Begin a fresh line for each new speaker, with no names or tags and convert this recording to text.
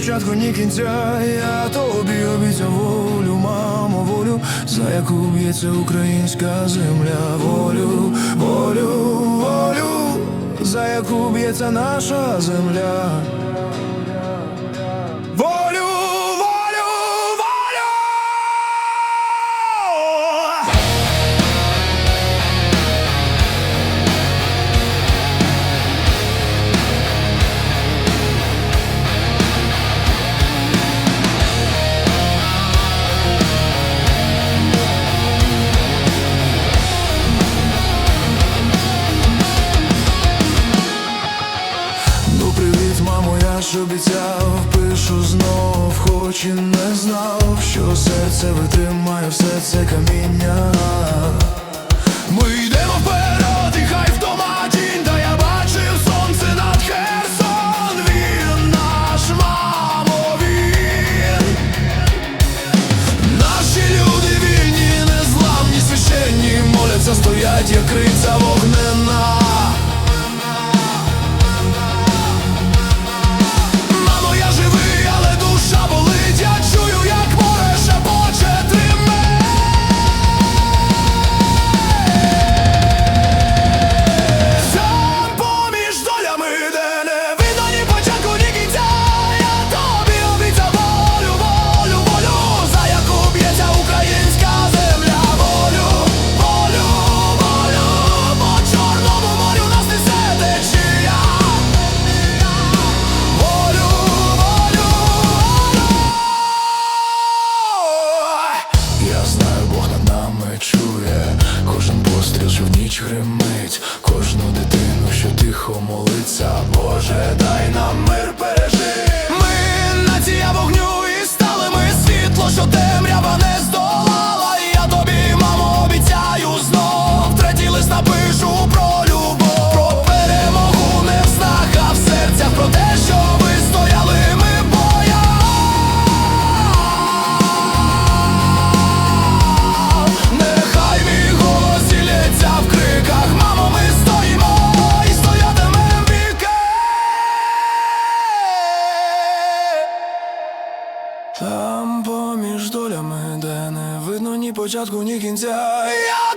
початку, ні кінця, я тобі обіцяв волю, мамо, волю, за яку б'ється українська земля, волю, волю, волю, за яку б'ється наша земля. наш обіцяв, пишу знов, хоч і не знав, що все це витримає, все це каміння. ж в ніч гримить, кожну дитину, що тихо молиться, Боже, дай нам мир. між долями, де не видно ні початку, ні кінця. Я